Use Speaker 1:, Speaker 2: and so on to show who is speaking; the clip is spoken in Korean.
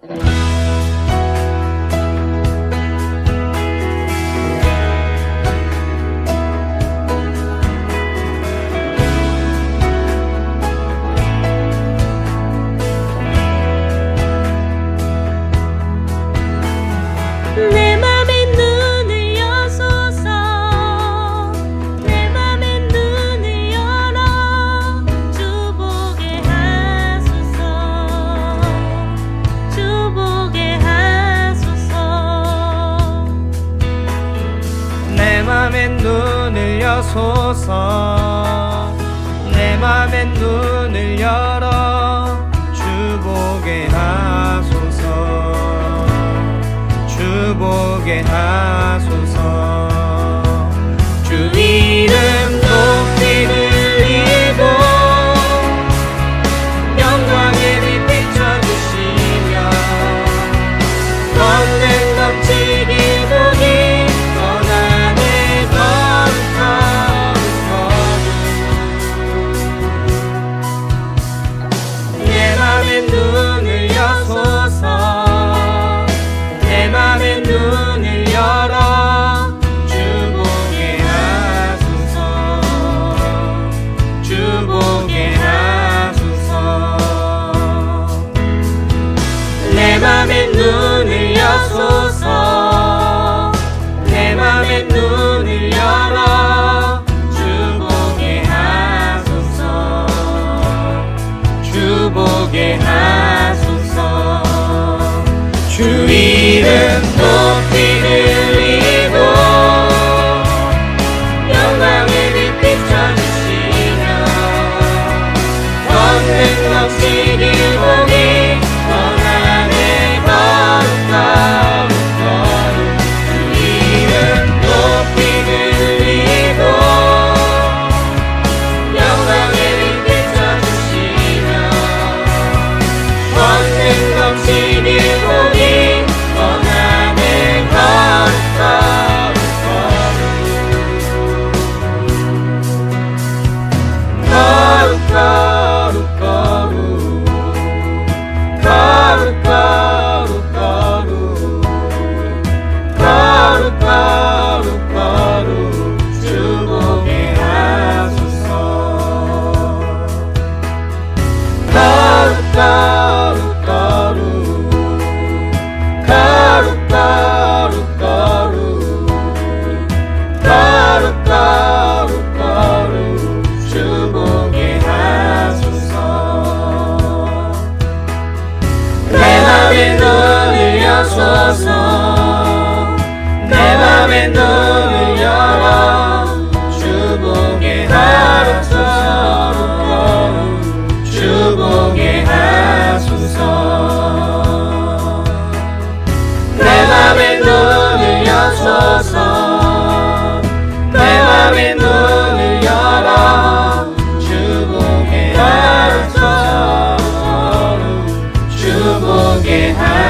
Speaker 1: Thank you. 하소서 내 맘에 눈을 열어 주보게 하소서. 주보게 하소서.
Speaker 2: 내 맘에 눈을 여소서. 내 맘에 눈을 열어 주 보게 하소서. 주 보게 하소서. 주 이름도 내 맘에 눈을 여소서. 눈을 열어 주 보게 하옵소서 주 보게 하소서. 내 맘의 눈을 여소서. 내 맘의 눈을 열어 주 보게 하옵소서 주 보게 하소서